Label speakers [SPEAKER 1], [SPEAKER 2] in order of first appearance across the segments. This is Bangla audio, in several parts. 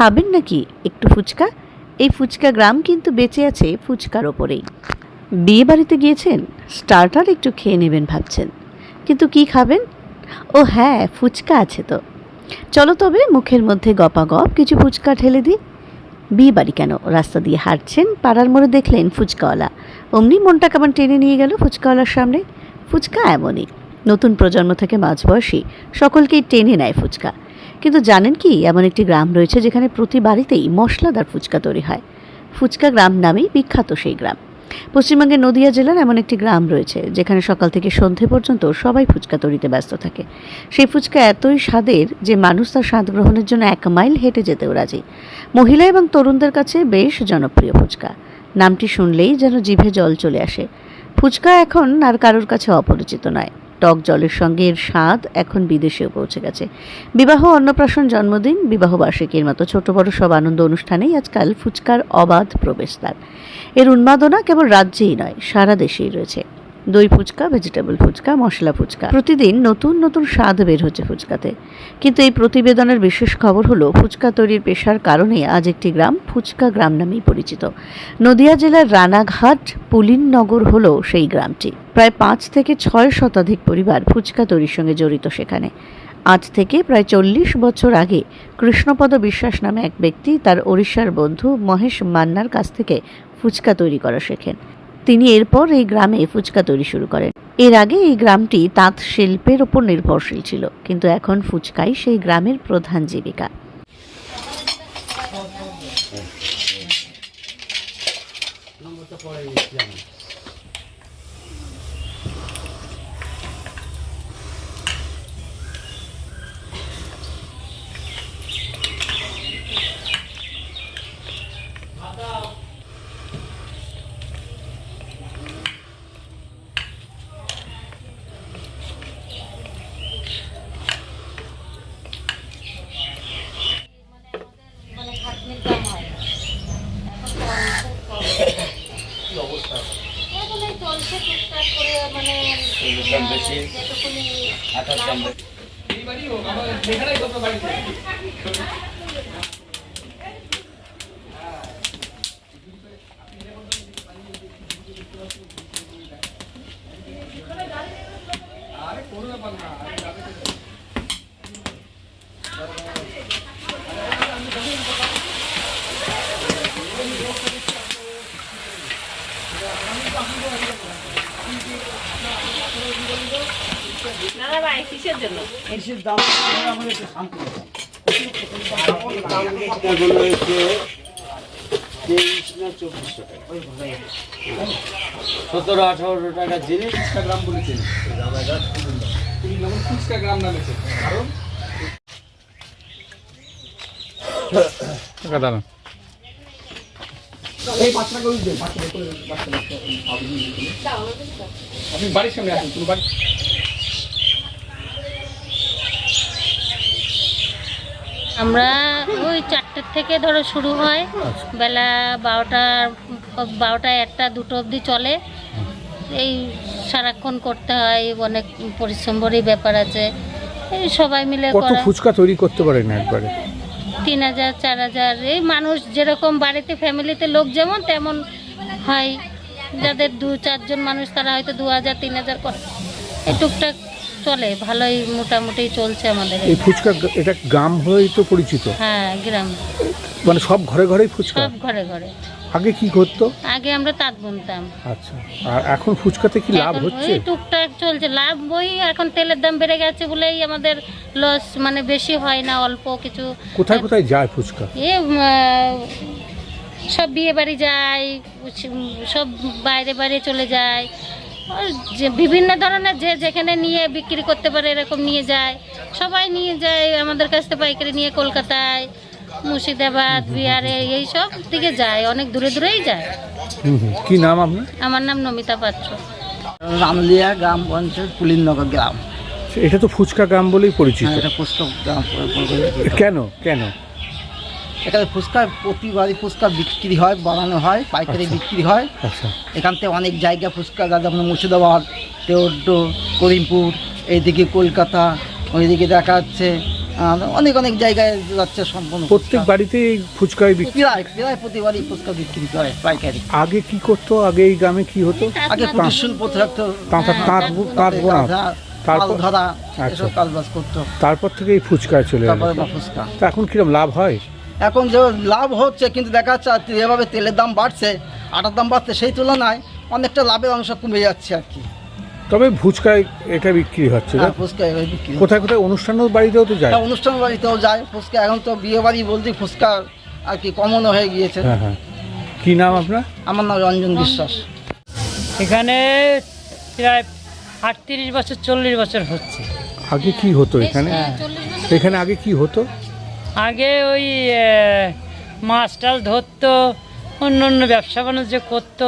[SPEAKER 1] খাবেন নাকি? একটু ফুচকা? এই ফুচকা গ্রাম কিন্তু বেঁচে আছে ফুচকার ওপরেই। বিয়ে বাড়িতে গিয়েছেন? স্টার্টার একটু খেয়ে নেবেন ভাবছেন। কিন্তু কি খাবেন? ও হ্যাঁ ফুচকা আছে তো। চলো তবে মুখের মধ্যে গপা গপ কিছু ফুচকা ঢেলে দিই। বিয়ে বাড়ি কেন? রাস্তা দিয়ে হাঁটছেন? পাড়ার মোড়ে দেখলেন ফুচকাওয়ালা। অমনি মনটা কেমন টেনে নিয়ে গেল ফুচকাওয়ালার সামনে। ফুচকা এমনই। নতুন প্রজন্ম থেকে মাঝবয়সী। সকলকেই টেনে নেয় ফুচকা। কিন্তু জানেন কি, এমন একটি গ্রাম রয়েছে যেখানে প্রতি বাড়িতেই মশলাদার ফুচকা তৈরি হয়। ফুচকা গ্রাম নামেই বিখ্যাত সেই গ্রাম। পশ্চিমবঙ্গের নদিয়া জেলার এমন একটি গ্রাম রয়েছে, যেখানে সকাল থেকে সন্ধে পর্যন্ত সবাই ফুচকা তৈরিতে ব্যস্ত থাকে। সেই ফুচকা এতই স্বাদের যে মানুষ তার স্বাদ গ্রহণের জন্য এক মাইল হেঁটে যেতেও রাজি। মহিলা এবং তরুণদের কাছে বেশ জনপ্রিয় ফুচকা। নামটি শুনলেই যেন জিভে জল চলে আসে। ফুচকা এখন আর কারোর কাছে অপরিচিত নয়। টক জলের সঙ্গে এর স্বাদ এখন বিদেশেও পৌঁছে গেছে। বিবাহ অন্নপ্রাশন জন্মদিন, বিবাহ বার্ষিকীর মতো ছোট বড় সব আনন্দ অনুষ্ঠানেই আজকাল ফুচকার অবাধ প্রবেশদ্বার। এর উন্মাদনা কেবল রাজ্যেই নয়, সারা দেশেই রয়েছে। দই ফুচকা ভেজিটেবল ফুচকা, মশলা ফুচকা। প্রতিদিন নতুন নতুন স্বাদ বের হচ্ছে ফুচকাতে। কিন্তু এই প্রতিবেদনের বিশেষ খবর হলো, ফুচকা তৈরির পেশার কারণে আজ একটি গ্রাম ফুচকা গ্রাম নামেই পরিচিত। নদিয়া জেলার রানাঘাট পুলিননগর হলো সেই গ্রামটি। প্রায় পাঁচ থেকে ছয় শতাধিক পরিবার ফুচকা তৈরির সঙ্গে জড়িত সেখানে। আজ থেকে প্রায় চল্লিশ বছর আগে কৃষ্ণপদ বিশ্বাস নামে এক ব্যক্তি তার ওড়িশার বন্ধু মহেশ মান্নার কাছ থেকে ফুচকা তৈরি করা শেখেন। তিনি এরপর এই গ্রামে ফুচকা তৈরি শুরু করেন। এর আগে এই গ্রামটি তাঁত শিল্পের ওপর নির্ভরশীল ছিল, কিন্তু এখন ফুচকাই সেই গ্রামের প্রধান জীবিকা।
[SPEAKER 2] যেটুকুনি
[SPEAKER 3] এগুলো হচ্ছে তেইশ না চব্বিশশো টাকা সতেরো আঠারোশো টাকা জিনিস
[SPEAKER 4] ফুচকা গ্রাম বলেছেন যেমন ফুচকা গ্রাম নামেছে কারণ টাকা ওই করে, পাঁচ টাকা করে, আপনি- আপনি বাড়ির সামনে আসুন তুমি বাড়ি
[SPEAKER 2] আমরা ওই চারটের থেকে ধরো শুরু হয়। বেলা বারোটা বারোটা একটা দুটো অবধি চলে। এই সারাক্ষণ করতে হয় অনেক পরিশ্রমেরই ব্যাপার আছে। এই সবাই মিলে
[SPEAKER 5] কত ফুচকা তৈরি করতে পারেন একবারে?
[SPEAKER 2] তিন হাজার চার হাজার। এই মানুষ যেরকম বাড়িতে ফ্যামিলিতে লোক যেমন তেমন হয়। যাদের দু চারজন মানুষ তারা হয়তো দু হাজার তিন হাজার করে। এই টুকটাক চলে ভালোই মোটামুটি চলছে আমাদের।
[SPEAKER 5] এই ফুচকা এটা গ্রাম হয়েই তো পরিচিত?
[SPEAKER 2] হ্যাঁ গ্রাম।
[SPEAKER 5] মানে সব ঘরে ঘরেই ফুচকা?
[SPEAKER 2] সব ঘরে ঘরে।
[SPEAKER 5] আগে কি করতো?
[SPEAKER 2] আগে আমরা তাঁত বুনতাম।
[SPEAKER 5] আচ্ছা আর এখন ফুচকাতে কি লাভ
[SPEAKER 2] এখন
[SPEAKER 5] হচ্ছে?
[SPEAKER 2] ওই টুকটাক চলছে। লাভ বই এখন তেলের দাম বেড়ে গেছে বলেই আমাদের লস মানে বেশি হয় না অল্প কিছু।
[SPEAKER 5] কোথায় কোথায় যায় ফুচকা?
[SPEAKER 2] এ উম, সব বিয়ে বাড়ি যায় সব বাইরে বাইরে চলে যায়। আর যে বিভিন্ন ধরনের যে যেখানে নিয়ে বিক্রি করতে পারে এরকম নিয়ে যায়। সবাই নিয়ে যায় আমাদের কাছ থেকে পাইকারি নিয়ে কলকাতায়। মুর্শিদাবাদ বিহারে এই সব দিকে যায় অনেক দূরে দূরেই যায়।
[SPEAKER 5] কি নাম আপনার?
[SPEAKER 2] আমার নাম নমিতা পাত্র।
[SPEAKER 6] রামলিয়া গ্রাম পঞ্চায়েত পুলিননগর গ্রাম।
[SPEAKER 5] এটা তো ফুচকা গ্রাম বলেই পরিচিত।
[SPEAKER 6] হ্যাঁ, এটা পুস্তক গ্রাম
[SPEAKER 5] কেন? কেন?
[SPEAKER 6] এখানে ফুচকা প্রতিবারই ফুচকা বিক্রি হয় বানানো হয় পাইকারি
[SPEAKER 5] আচ্ছা।
[SPEAKER 6] বিক্রি হয়।
[SPEAKER 5] আচ্ছা।
[SPEAKER 6] এখান থেকে অনেক জায়গা ফুচকা গাছ যেমন মুর্শিদাবাদ তেউড্ড করিমপুর এইদিকে কলকাতা ওইদিকে দেখা যাচ্ছে অনেক অনেক জায়গায় যাচ্ছে সম্পূর্ণ
[SPEAKER 5] প্রত্যেক বাড়িতে ফুচকাই বিক্রি?
[SPEAKER 6] প্রায় প্রায় প্রতিবারই ফুচকা বিক্রি করে পাইকারি।
[SPEAKER 5] আগে কি করতো? আগে এই গ্রামে কি হতো?
[SPEAKER 6] আগে কুটির শিল্প থাকতো
[SPEAKER 5] তাঁত তাঁত তাঁত বোনা তারপর?
[SPEAKER 6] ধরা
[SPEAKER 5] আচ্ছা।
[SPEAKER 6] এসব কাজবাজ করতো।
[SPEAKER 5] তারপর থেকে এই ফুচকায় চলে
[SPEAKER 6] তারপরে ফুচকা।
[SPEAKER 5] তা এখন কিরম লাভ হয়?
[SPEAKER 6] এখন যে লাভ হচ্ছে কিন্তু দেখা যাচ্ছে আর যেভাবে তেলের দাম বাড়ছে আটার দাম বাড়ছে সেই তুলনায় অনেকটা লাভের অংশ কমে যাচ্ছে আর কি।
[SPEAKER 5] তবে ফুচকায় এটা বিক্রি হচ্ছে না?
[SPEAKER 6] হ্যাঁ ফুচকা এভাবে বিক্রি।
[SPEAKER 5] কোথায় কোথায়? অনুষ্ঠানও বাড়িতেও তো যায়।
[SPEAKER 6] হ্যাঁ, অনুষ্ঠান বাড়িতেও যায়। ফুচকা এখন তো বিয়ে বাড়ি বলতে ফুচকা আর কি কমন হয়ে গিয়েছে।
[SPEAKER 5] হ্যাঁ হ্যাঁ। কি নাম আপনার?
[SPEAKER 6] আমার নাম রঞ্জন বিশ্বাস।
[SPEAKER 7] এখানে প্রায় আটত্রিশ বছর চল্লিশ বছর হচ্ছে।
[SPEAKER 5] আগে কি হতো এখানে? এখানে আগে কি হতো?
[SPEAKER 7] আগে ওই আহ, মাছ টাল ধরতো অন্য অন্য ব্যবসা বাণিজ্য করতো।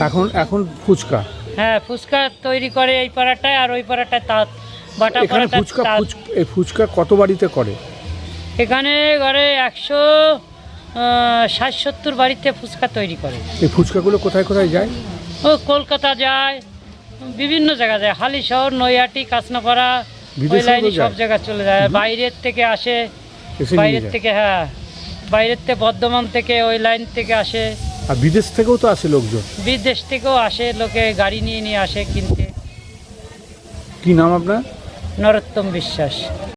[SPEAKER 5] এখন এখন ফুচকা?
[SPEAKER 7] হ্যাঁ ফুচকা তৈরি করে এই পাড়াটায় আর ওই পাড়াটায় তাঁত বাটা
[SPEAKER 5] এখানে ফুচকা ফুচ- এই ফুচকা কত বাড়িতে করে?
[SPEAKER 7] এখানে ঘরে একশো ষাট সত্তর বাড়িতে ফুচকা তৈরি করে।
[SPEAKER 5] এই ফুচকাগুলো কোথায় কোথায় যায়?
[SPEAKER 7] ও কলকাতা যায় বিভিন্ন জায়গা যায়। হালি শহর নৈহাটি কাঁচনাপাড়া ওই
[SPEAKER 5] বিদেশেও
[SPEAKER 7] লাইনে সব
[SPEAKER 5] যায়?
[SPEAKER 7] জায়গায় চলে যায়। বাইরের থেকে আসে
[SPEAKER 5] এসে নিয়ে
[SPEAKER 7] বাইরের
[SPEAKER 5] যায়।
[SPEAKER 7] থেকে হ্যাঁ বাইরের থেকে বর্ধমান থেকে ওই লাইন থেকে আসে।
[SPEAKER 5] আর বিদেশ থেকেও তো আসে লোকজন?
[SPEAKER 7] বিদেশ থেকেও আসে লোকে গাড়ি নিয়ে নিয়ে আসে কিনতে।
[SPEAKER 5] কি নাম আপনার?
[SPEAKER 7] নরোত্তম বিশ্বাস।